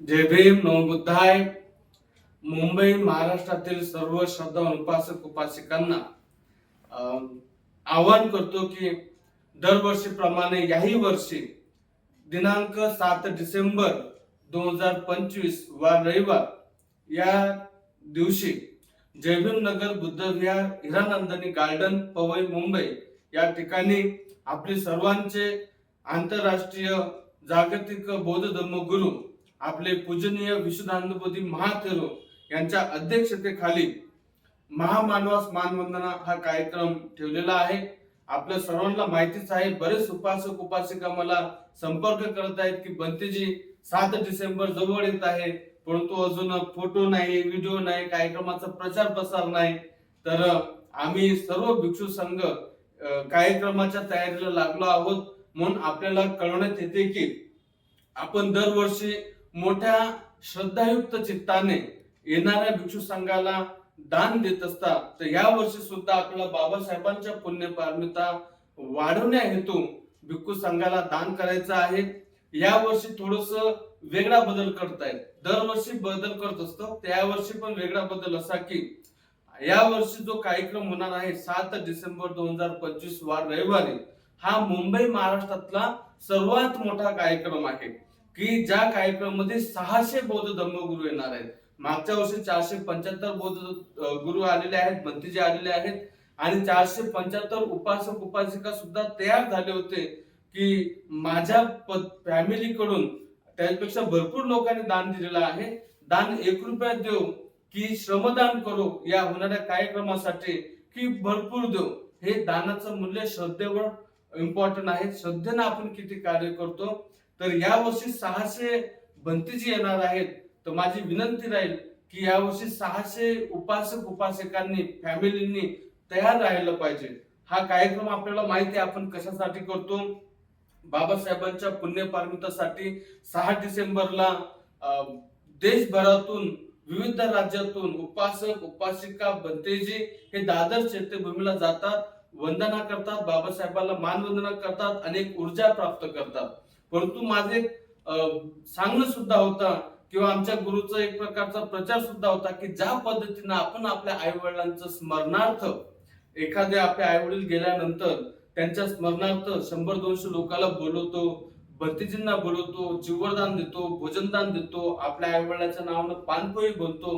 जय भीम नवबुद्धाय मुंबई महाराष्ट्रातील सर्व श्रद्धा उपासक उपासिकांना आवाहन करतो की दरवर्षीप्रमाणे याही वर्षी दिनांक सात डिसेंबर दोन हजार पंचवीस वार रविवार या दिवशी जयभीम नगर बुद्ध विहार हिरानंदनी गार्डन पवई मुंबई या ठिकाणी आपले सर्वांचे आंतरराष्ट्रीय जागतिक बौद्ध धर्मगुरू आपले पूजनीय विशुद्धानुभूती महाथेरो यांच्या अध्यक्षतेखाली महामानवास मानवंदना हा कार्यक्रम ठेवलेला आहे. आपल्या सर्वांना माहितीच आहे बरेच उपासक उपासिका मला संपर्क करत आहेत की बंतीजी सात डिसेंबर जवळ येत आहे परंतु अजून फोटो नाही व्हिडिओ नाही कार्यक्रमाचा प्रचार प्रसार नाही. तर आम्ही सर्व भिक्षू संघ कार्यक्रमाच्या तयारीला लागलो आहोत. म्हणून आपल्याला कळवण्यात येते की आपण दरवर्षी मोठ्या श्रद्धायुक्त चित्ताने येणाऱ्या भिक्षू संघाला दान देत असतात. तर या वर्षी सुद्धा आपल्याला बाबासाहेबांच्या पुण्यपारमिता वाढवण्या हेतू भिक्खू संघाला दान करायचं आहे. या वर्षी थोडस वेगळा बदल करतायत. दरवर्षी बदल करत असतो. त्या वर्षी पण वेगळा बदल असा की या वर्षी जो कार्यक्रम होणार आहे सात डिसेंबर दोन हजार पंचवीस वार रविवारी हा मुंबई महाराष्ट्रातला सर्वात मोठा कार्यक्रम आहे. की ज्या कार्यक्रमामध्ये सहाशे बौद्ध धर्मगुरू येणार आहेत. मागच्या वर्षी चारशे पंच्याहत्तर बौद्ध गुरु आलेले आहेत भंतीजे आलेले आहेत. आणि चारशे पंच्याहत्तर उपासक उपासिका सुद्धा तयार झाले होते की माझ्या फॅमिलीकडून त्यापेक्षा भरपूर लोकांनी दान दिलेलं आहे. दान एक रुपया देऊ की श्रमदान करू या होणाऱ्या कार्यक्रमासाठी की भरपूर देऊ हे दानाचं मूल्य श्रद्धेवर इम्पॉर्टंट आहे. श्रद्धेनं आपण किती कार्य करतो? तर या वर्षी सहाशे भंतीजी येणार आहेत. तर माझी विनंती राहील की यावर्षी सहाशे उपासक उपासकांनी फॅमिलींनी तयार राहिलं पाहिजे. हा कार्यक्रम आपल्याला माहिती आहे आपण कशासाठी करतो? बाबासाहेबांच्या पुण्यपार्मितासाठी सहा डिसेंबरला देशभरातून विविध राज्यातून उपासक उपासिका बंतेजी हे दादर चैत्यभूमीला जातात वंदना करतात बाबासाहेबांना मानवंदना करतात अनेक ऊर्जा प्राप्त करतात. परंतु माझे सांगणं सुद्धा होता किंवा आमच्या गुरुचा एक प्रकारचा प्रचार सुद्धा होता की ज्या पद्धतीनं आपण आपल्या आई वडिलांचं स्मरणार्थ एखादे आपले आई वडील गेल्यानंतर त्यांच्या स्मरणार्थ शंभर दोनशे लोकांना बोलवतो भंतीजींना बोलवतो जीवरदान देतो भोजनदान देतो आपल्या आई वडिलांच्या नावानं पानपोळी बनतो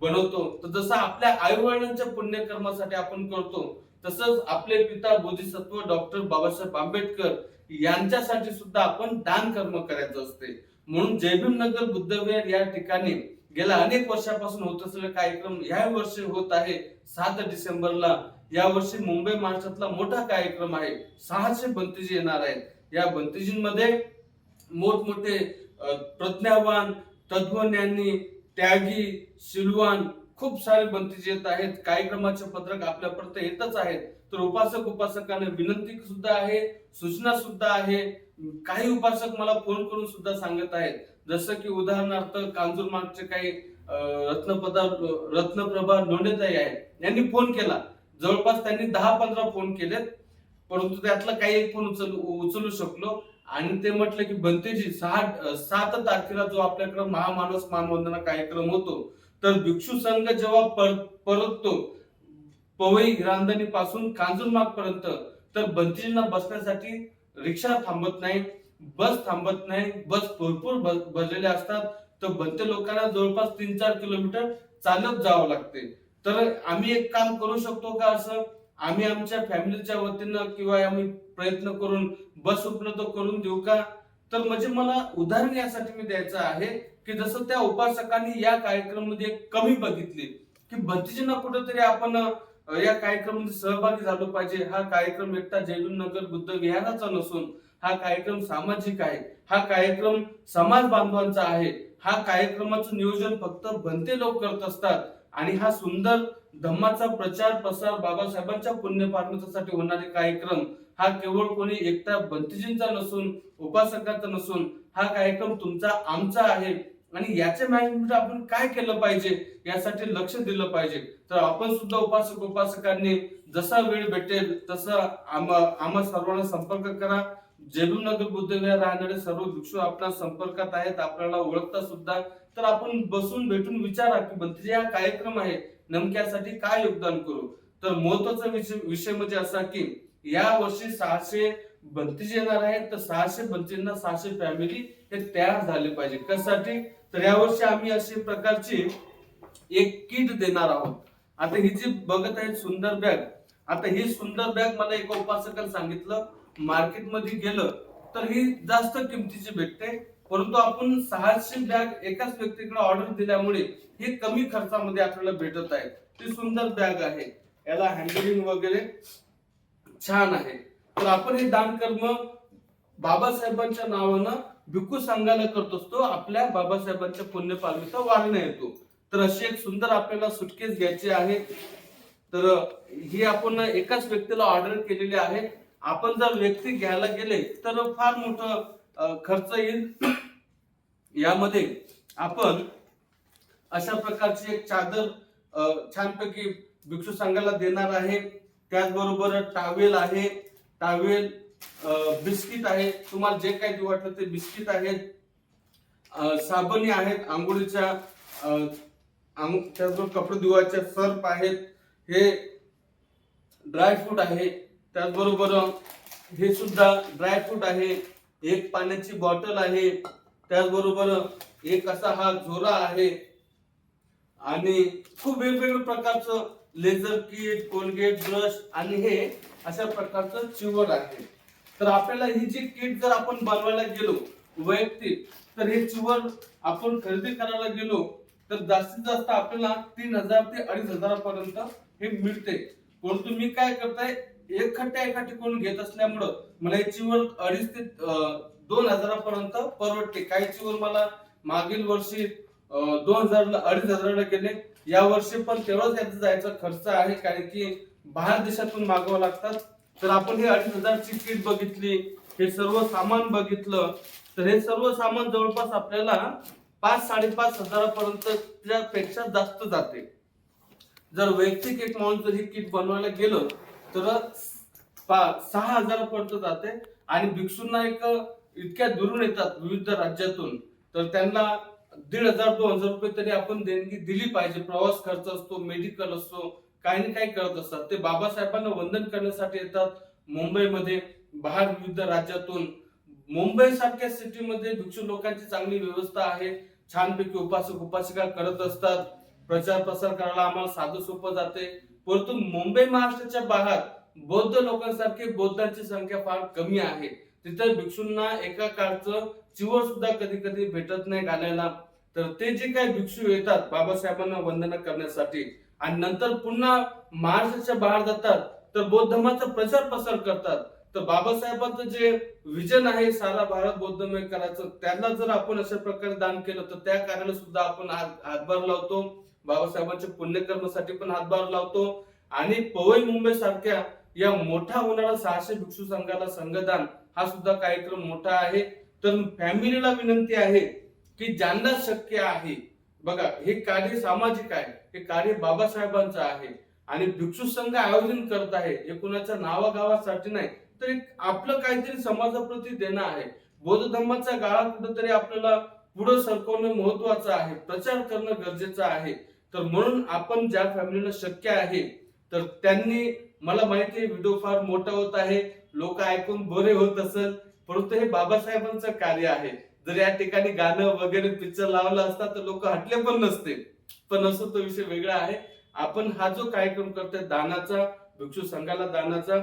बनवतो. तर जसं आपल्या आई वडिलांच्या पुण्यकर्मासाठी आपण करतो तसंच आपले पिता बोधिसत्व डॉक्टर बाबासाहेब आंबेडकर यांच्यासाठी सुद्धा आपण दान कर्म करायचं असते. म्हणून जयभीम नगर बुद्धविहार या ठिकाणी गेल्या अनेक वर्षापासून होत असलेला कार्यक्रम या वर्षी होत आहे. सात डिसेंबरला. या वर्षी मुंबई महाराष्ट्रातला मोठा कार्यक्रम आहे. सहाशे बंतीजी येणार आहेत. या बंतीजींमध्ये मोठमोठे प्रज्ञावान तत्वज्ञानी त्यागी शिलवान खूप सारे बंतीजी येत आहेत कार्यक्रमाचे पत्रक आपल्यापर्यंत येतच आहेत. तर उपासक उपासकांना विनंती सुद्धा आहे सूचना सुद्धा आहे. काही उपासक मला फोन करून सुद्धा सांगत आहेत. जसं की उदाहरणार्थ कांजूर मागचे काही रत्नपदा रत्नप्रभा लोंढेताई आहेत. यांनी फोन केला. जवळपास त्यांनी दहा पंधरा फोन केलेत. परंतु त्यातला काही एक फोन उचल उचलू शकलो. आणि ते म्हटलं की बनतेजी सहा सात तारखेला जो आपल्याकडे महामानस मानवंदना कार्यक्रम होतो तर भिक्षू संघ जेव्हा परततो पवई रांधणी पासून कांजूरमाग पर्यंत तर बंतीजींना बसण्यासाठी रिक्षा थांबत नाही बस थांबत नाही बस भरपूर भरलेल्या असतात. तर बनते लोकांना जवळपास तीन चार किलोमीटर चालत जावं लागते. तर आम्ही एक काम करू शकतो का असं आम्ही आमच्या फॅमिलीच्या वतीनं किंवा आम्ही प्रयत्न करून बस उपलब्ध करून देऊ का? तर म्हणजे मला उदाहरण यासाठी मी द्यायचं आहे. की जसं त्या उपासकांनी या कार्यक्रमामध्ये कमी बघितली की भंतीजींना कुठेतरी आपण या कार्यक्रमामध्ये सहभागी झालो पाहिजे. हा कार्यक्रम एकटा जयलून नगर बुद्ध विहाराचा नसून हा कार्यक्रम सामाजिक आहे. हा कार्यक्रम समाज बांधवांचा आहे. हा कार्यक्रमाचं नियोजन फक्त भंते लोक करत असतात. आणि हा सुंदर धम्माचा प्रचार प्रसार बाबासाहेबांच्या पुण्यपार्मितासाठी होणारे कार्यक्रम हा केवळ कोणी एकटा भंतीजींचा नसून उपासकांचा नसून हा कार्यक्रम तुमचा आमचा आहे. आणि याच्या मॅनेजमेंट म्हणजे आपण काय केलं पाहिजे? यासाठी लक्ष दिलं पाहिजे. तर आपण सुद्धा उपासक उपासकांनी जसा वेळ भेटेल तसा आम्हा सर्वांना संपर्क करा. नगर बुद्धविहार राहणारे सर्व भिक्षू आपल्या संपर्कात आहेत आपल्याला ओळखता सुद्धा. तर आपण बसून भेटून विचारा की भंतीजी हा कार्यक्रम आहे. नेमक्यासाठी काय योगदान करू? तर महत्त्वाचा विषय विषय म्हणजे असा की या वर्षी सहाशे भंतीजी येणार आहेत. तर सहाशे बंतींना सहाशे फॅमिली हे तयार झाले पाहिजे. कशासाठी? तर यावर्षी आम्ही अशी प्रकारची एक किट देणार आहोत. आता ही जी बघत आहे सुंदर बॅग आता ही सुंदर बॅग मला एका उपासकाने सांगितलं मार्केटमध्ये गेलं तर ही जास्त किमतीची भेटते. परंतु आपण सहाशे बॅग एकाच व्यक्तीकडे ऑर्डर दिल्यामुळे ही कमी खर्चामध्ये आपल्याला भेटत आहे. ती सुंदर बॅग आहे. याला हँडलिंग वगैरे छान आहे. तर आपण हे दान कर्म बाबासाहेबांच्या नावानं भिक्खू संघाला करत असतो आपल्या बाबासाहेबांच्या पुण्यपालवीचा वाढण्या येतो. तर अशी एक सुंदर आपल्याला सुटकेस घ्यायची आहे. तर ही आपण एकाच व्यक्तीला ऑर्डर केलेली आहे. आपण जर व्यक्ती घ्यायला गेले तर फार मोठं खर्च येईल. यामध्ये आपण अशा प्रकारची एक चादर छानपैकी भिक्षू संघाला देणार आहे. त्याचबरोबर टावेल आहे. टावेल बिस्किट आहे तुम्हाला जे काही वाटलं ते बिस्किट आहेत. साबणी आहेत. आंघोळीच्या त्याचबरोबर कपडे धुवायचे सर्प आहेत. हे ड्रायफ्रूट आहे. त्याचबरोबर हे सुद्धा ड्रायफ्रूट आहे. एक पाण्याची बॉटल आहे. त्याचबरोबर एक असा हा झोरा आहे. आणि खूप वेगवेगळ्या प्रकारचं लेझर किट कोलगेट ब्रश आणि हे अशा प्रकारचं चिवर आहे. तर आपल्याला ही जी किट जर आपण बनवायला गेलो वैयक्तिक तर हे चिवर आपण खरेदी करायला गेलो तर जास्तीत जास्त आपल्याला तीन हजार ते अडीच हजारापर्यंत हे मिळते. परंतु मी काय करताय एक खट्ट्या एका ठिकाणून घेत असल्यामुळं मला याची वर अडीच ते दोन हजारापर्यंत परवडते. काहीची वर मला मागील वर्षी दोन हजारला अडीच हजाराला गेले. या वर्षी पण तेवढाच याचा जायचा खर्च आहे कारण की बाहेर देशातून मागवावं लागतात. तर आपण हे अडीच हजारची किट बघितली हे सर्व सामान बघितलं तर हे सर्व सामान जवळपास आपल्याला पाच साडेपाच हजारापर्यंत त्यापेक्षा जास्त जाते. जर वैयक्तिक एक माणूस जर ही किट बनवायला गेलो तर सहा हजारापर्यंत जाते. आणि भिक्षूंना एक इतक्या दुरून येतात विविध राज्यातून. तर त्यांना दीड हजार दोन हजार रुपये तरी आपण देणगी दिली पाहिजे. प्रवास खर्च असतो मेडिकल असतो काही ना काही करत असतात. ते बाबासाहेबांना वंदन करण्यासाठी येतात. मुंबईमध्ये बाहेर विविध राज्यातून मुंबई सारख्या सिटीमध्ये भिक्षू लोकांची चांगली व्यवस्था आहे. छानपैकी उपासक उपासिका करत असतात. प्रचार प्रसार करायला आम्हाला साधं सोपं जाते. परंतु मुंबई महाराष्ट्राच्या बाहेर बौद्ध लोकांसारखे बौद्धांची संख्या फार कमी आहे. तिथे भिक्षूंना एका काळचं चिवर सुद्धा कधी कधी भेटत नाही घालायला. तर ते जे काही भिक्षू येतात बाबासाहेबांना वंदना करण्यासाठी आणि नंतर पुन्हा महाराष्ट्राच्या बाहेर जातात तर बौद्ध धर्माचा प्रचार प्रसार करतात. तर बाबासाहेबांचं जे विजन आहे सारा भारत बौद्धमय करायचं त्याला जर आपण अशा प्रकारे दान केलं तर त्या कार्याला सुद्धा आपण हातभार लावतो. बाबासाहेबांच्या पुण्यकर्मासाठी पण हातभार लावतो. आणि पवई मुंबई सारख्या या मोठा होणारा सहाशे भिक्षू संघाला संघदान हा सुद्धा कार्यक्रम मोठा आहे. तर फॅमिलीला विनंती आहे की ज्यांना शक्य आहे बघा हे कार्य सामाजिक आहे हे कार्य बाबासाहेबांचं आहे. आणि भिक्षू संघ आयोजन करत आहे हे कुणाच्या नावागावासाठी नाही तर एक आपलं काहीतरी समाजाप्रती देणं आहे. बौद्ध धर्माचा गाळा कुठेतरी आपल्याला पुढे सरकवणं महत्वाचं आहे प्रचार करणं गरजेचं आहे. तर म्हणून आपण ज्या फॅमिलीला शक्य आहे तर त्यांनी मला माहिती आहे व्हिडिओ फार मोठा होत आहे लोक ऐकून बरे होत असेल परंतु हे बाबासाहेबांचं कार्य आहे. जर या ठिकाणी गाणं वगैरे पिक्चर लावला असता तर लोक हटले पण नसते. पण असं तो विषय वेगळा आहे. आपण हा जो कार्यक्रम करतोय दानाचा भिक्षू संघाला दानाचा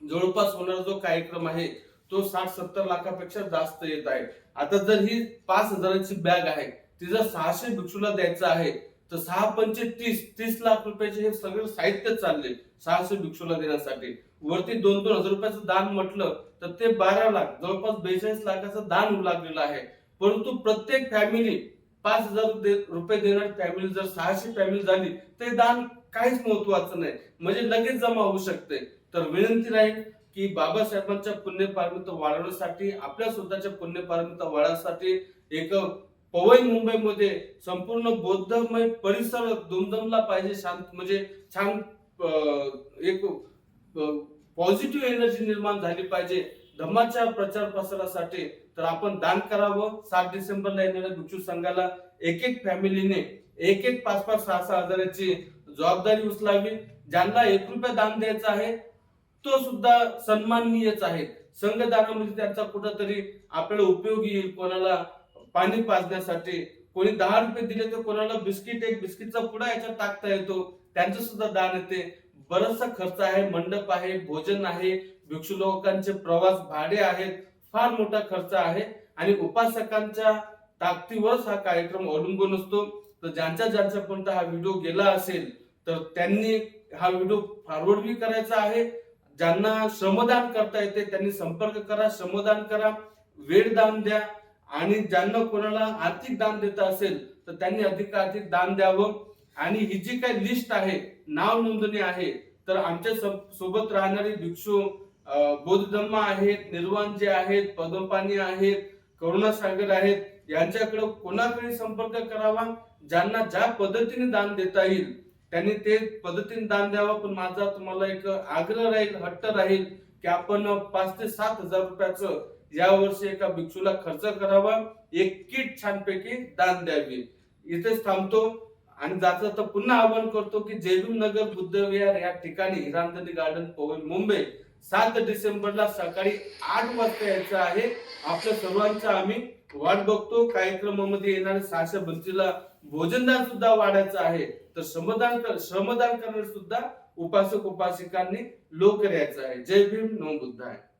जवळपास होणारा जो कार्यक्रम आहे तो साठ सत्तर लाखापेक्षा जास्त येत आहे. आता जर ही पाच हजाराची बॅग आहे ती जर सहाशे भिक्षूला द्यायचं आहे तर सहा पंचे तीस तीस लाख रुपयाचे हे सगळं साहित्य चालले सहाशे भिक्षूला देण्यासाठी. वरती दोन दोन हजार रुपयाचं दान म्हटलं तर ते बारा लाख जवळपास बेचाळीस लाखाचं दान लागलेलं आहे. परंतु प्रत्येक फॅमिली पाच हजार दे- रुपये देणारी फॅमिली जर सहाशे फॅमिली झाली ते दान काहीच महत्वाचं नाही. म्हणजे लगेच जमा होऊ शकते. तर विनंती राहील की बाबासाहेबांच्या पुण्यपारमिता वाढवण्यासाठी आपल्या स्वतःच्या पुण्यपारमिता वाढवण्यासाठी एक पवई मुंबईमध्ये संपूर्ण बौद्धमय परिसर दुमदमला पाहिजे शांत म्हणजे छान एक पॉझिटिव्ह एनर्जी निर्माण झाली पाहिजे. धम्माच्या प्रचार प्रसारासाठी तर आपण दान करावं. सात डिसेंबरला येणाऱ्या भिक्षू संघाला एक एक फॅमिलीने एक एक पाच पाच सहा सहा हजाराची जबाबदारी उचलावी. ज्यांना एक रुपया दान द्यायचा आहे तो सुद्धा सन्माननीयच आहे. संघ दानामध्ये त्यांचा कुठंतरी आपल्याला उपयोगी येईल कोणाला पाणी पाजण्यासाठी. कोणी दहा रुपये दिले तर कोणाला बिस्किट एक बिस्किटचा पुडा याच्यात टाकता येतो. त्यांचं सुद्धा दान येते. बराचसा खर्च आहे मंडप आहे भोजन आहे. भिक्षू लोकांचे प्रवास भाडे आहेत. फार मोठा खर्च आहे. आणि उपासकांच्या ताकदीवरच हा कार्यक्रम अवलंबून असतो. तर ज्यांच्या ज्यांच्यापर्यंत हा व्हिडिओ गेला असेल तर त्यांनी हा व्हिडिओ फॉरवर्ड बी करायचा आहे. ज्यांना श्रमदान करता येते त्यांनी संपर्क करा श्रमदान करा. वेळ दान द्या. आणि ज्यांना कोणाला आर्थिक दान देत असेल तर त्यांनी अधिकाधिक दान द्यावं. आणि ही जी काही लिस्ट आहे नाव नोंदणी आहे तर आमच्यासोबत राहणारे भिक्षू बौद्ध बौद्धधम्म आहेत निर्वाण जे आहेत पदमपाणी आहेत करुणासागर आहेत यांच्याकडे कोणाकडे संपर्क करावा? ज्यांना ज्या पद्धतीने दान देता येईल त्यांनी ते पद्धतीने दान द्यावं. पण माझा तुम्हाला एक आग्रह राहील हट्ट राहील की आपण पाच ते सात हजार रुपयाचं या वर्षी एका भिक्षूला खर्च करावा एक किट छानपैकी दान द्यावी. इथेच थांबतो आणि जाता तर पुन्हा आवाहन करतो की जयभीम नगर बुद्धविहार या ठिकाणी हिरांदनी गार्डन पवन मुंबई सात डिसेंबरला सकाळी आठ वाजता यायचं आहे. आपल्या सर्वांचा आम्ही वाट बघतो. कार्यक्रमामध्ये येणाऱ्या सहाशे बंतीला भोजनदान सुद्धा वाढायचं आहे. तर श्रमदान कर- श्रमदान करणार सुद्धा उपासक उपासिकांनी लोक यायचं आहे. जय भीम नो बुद्ध आहे